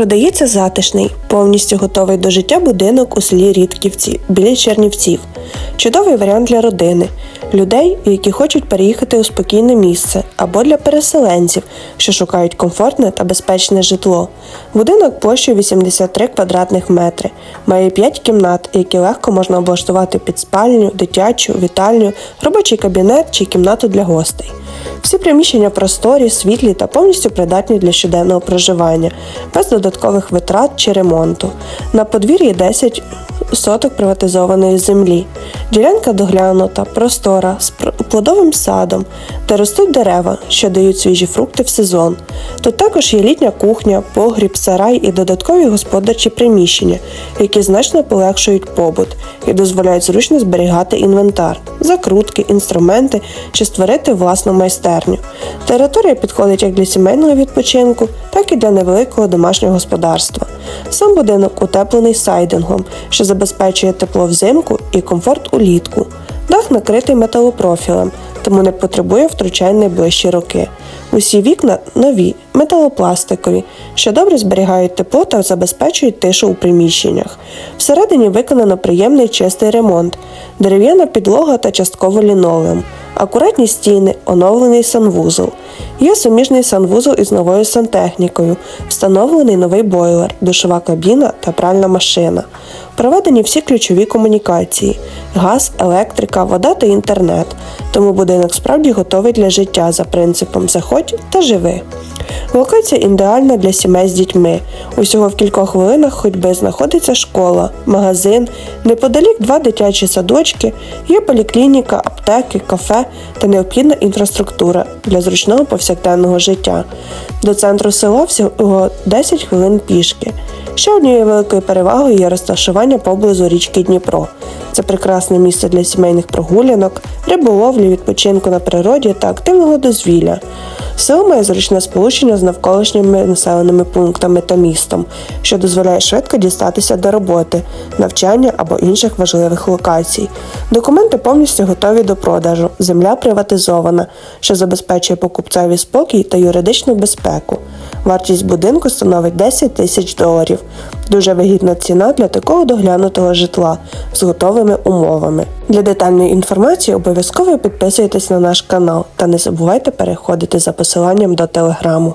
Продається затишний, повністю готовий до життя будинок у селі Рідківці біля Чернівців. Чудовий варіант для родини, людей, які хочуть переїхати у спокійне місце, або для переселенців, що шукають комфортне та безпечне житло. Будинок площею 83 квадратних метри, має 5 кімнат, які легко можна облаштувати під спальню, дитячу, вітальню, робочий кабінет чи кімнату для гостей. Всі приміщення просторі, світлі та повністю придатні для щоденного проживання, без додаткових витрат чи ремонту. На подвір'ї 10 соток приватизованої землі. Ділянка доглянута, простора, з плодовим садом, де ростуть дерева, що дають свіжі фрукти в сезон. Тут також є літня кухня, погріб, сарай і додаткові господарчі приміщення, які значно полегшують побут і дозволяють зручно зберігати інвентар, закрутки, інструменти чи створити власну майстерню. Територія підходить як для сімейного відпочинку, так і для невеликого домашнього господарства. Сам будинок утеплений сайдингом, що забезпечує тепло взимку і комфорт улітку. Дах накритий металопрофілем, тому не потребує втручань найближчі роки. Усі вікна нові, металопластикові, що добре зберігають тепло та забезпечують тишу у приміщеннях. Всередині виконано приємний чистий ремонт, дерев'яна підлога та частково лінолеум, акуратні стіни, оновлений санвузол. Є суміжний санвузол із новою сантехнікою, встановлений новий бойлер, душова кабіна та пральна машина. Проведені всі ключові комунікації: газ, електрика, вода та інтернет. Тому будинок справді готовий для життя за принципом заходь та живи. Локація ідеальна для сімей з дітьми. Усього в кількох хвилинах ходьби знаходиться школа, магазин, неподалік два дитячі садочки, є поліклініка, аптеки, кафе та необхідна інфраструктура для зручного повсякденного життя. До центру села всього 10 хвилин пішки. Ще однією великою перевагою є розташування поблизу річки Дніпро. Це прекрасне місце для сімейних прогулянок, риболовлі, відпочинку на природі та активного дозвілля. Село має зручне сполучення з навколишніми населеними пунктами та містом, що дозволяє швидко дістатися до роботи, навчання або інших важливих локацій. Документи повністю готові до продажу. Земля приватизована, що забезпечує покупцеві спокій та юридичну безпеку. Вартість будинку становить 10 тисяч доларів. Дуже вигідна ціна для такого доглянутого житла з готовими умовами. Для детальної інформації обов'язково підписуйтесь на наш канал та не забувайте переходити за посиланням до телеграму.